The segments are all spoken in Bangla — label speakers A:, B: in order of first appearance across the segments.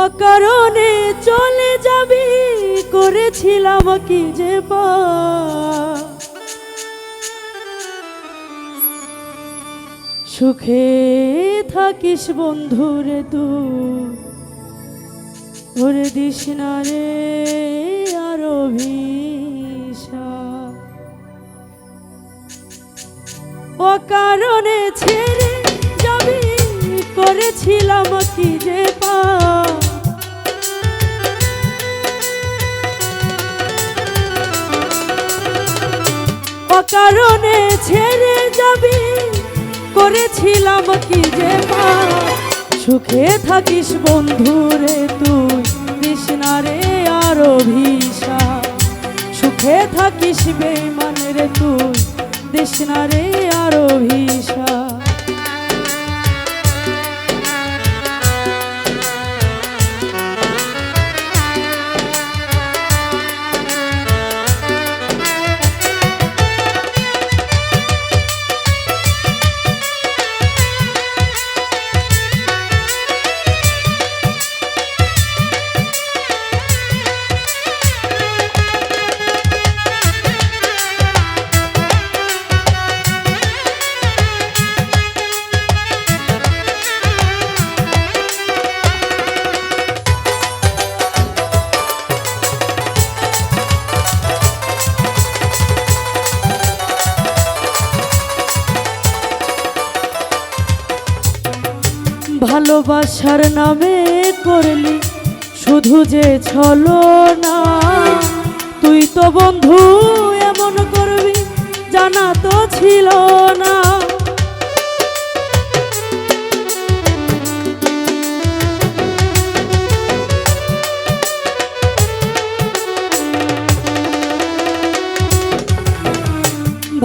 A: অকারণে চলে যাবি, করেছিলাম কি যে সুখে থাকিস বন্ধুরে তু, ওরে দিস না রে আরও ভিসা ও কারণে ছেড়ে করেছিলাম কি যে মা? সুখে থাকিস বন্ধু রে তুই কৃষ্ণারে আর অভিশা সুখে থাকিস বেমান রে তুই কৃষ্ণারে আর ভিসা ভালোবাসার নামে করলি, শুধু যে ছলো না। তুই তো বন্ধু, এমন করবি, জানা তো ছিল না।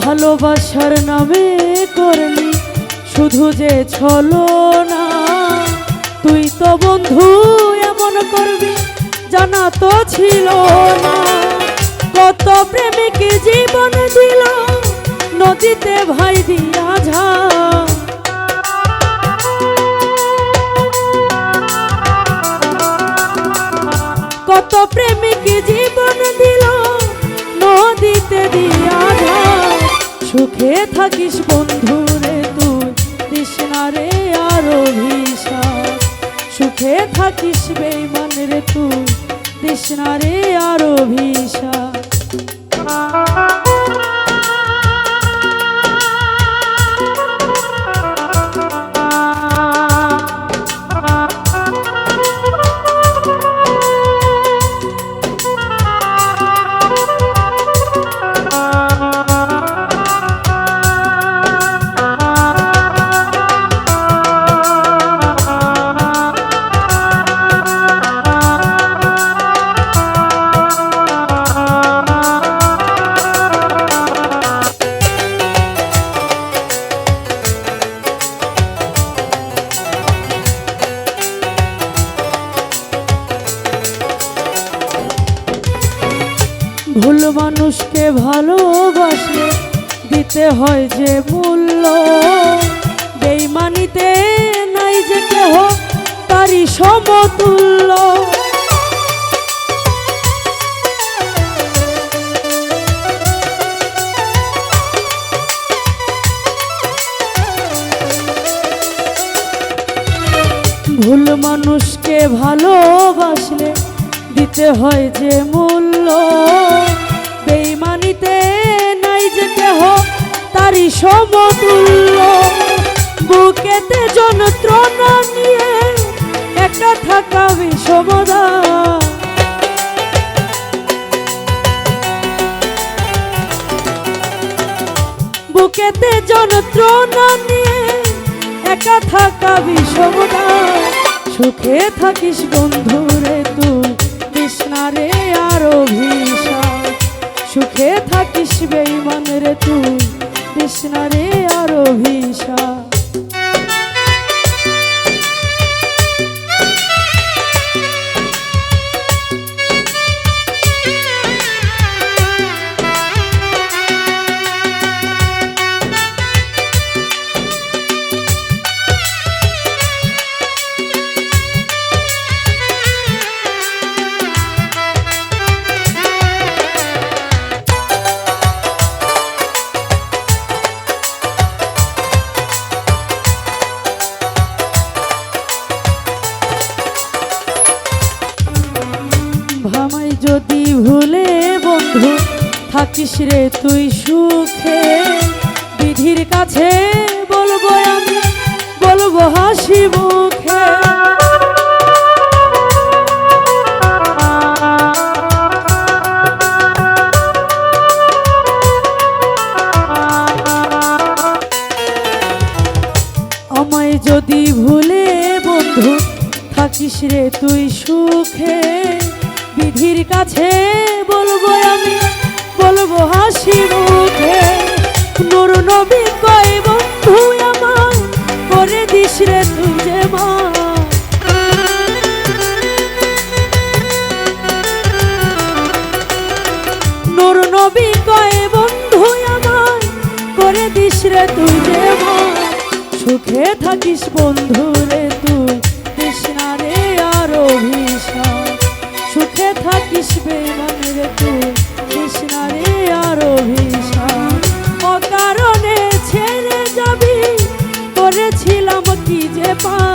A: ভালোবাসার নামে করলি, শুধু যে ছলো না। তুই তো বন্ধু, এমন করবি? জানা তো ছিল না। কত প্রেমিক জীবন দিল, নদীতে ভাই দিয়া ঝা। কত প্রেমিক জীবন দিল, নদীতে দিয়া যা সুখে থাকিস বন্ধুরে তুই তৃষ্ণারে আরও ভিসা সুখে থাকিস বেইমান রে তুই তৃষ্ণারে আরও ভিসা ভুল মানুষকে ভালোবাসলে দিতে হয় যে মূল্য। বেইমানিতে নাই যে কেহ, তারই সমতুল্য। ভুল মানুষকে ভালোবাসলে দিতে হয় যে মূল্য। বেইমানিতে নাই যে কেহ, তারই সমতুল্য। বুকেতে যন্ত্রণা নিয়ে একা থাকা বিষমদা বুকেতে যন্ত্রণা নিয়ে একা থাকা বিষমদা সুখে থাকিস বন্ধুরে তুই কৃষ্ণারে আরও ভিসা সুখে থাকিস বেইমান রে তুই কৃষ্ণারে আরও ভিসা থাকিস রে তুই সুখে। বিধির কাছে বলব আমি বলব হাসি মুখে। বিধির কাছে বলব আমি, বলব হাসি মুখে। নুর নবী কয়, বন্ধু আমার, করে দিস রে যে মা। নুর নবী কয়, বন্ধু আমার, করে দিস রে যে মা। সুখে থাকিস বন্ধু রে তুই, কৃষ্ণা রে থাকিস বেমান রে তুই কৃষ্ণা আর অভিশাপ ছেড়ে যাবি। করেছিলাম কি যে পা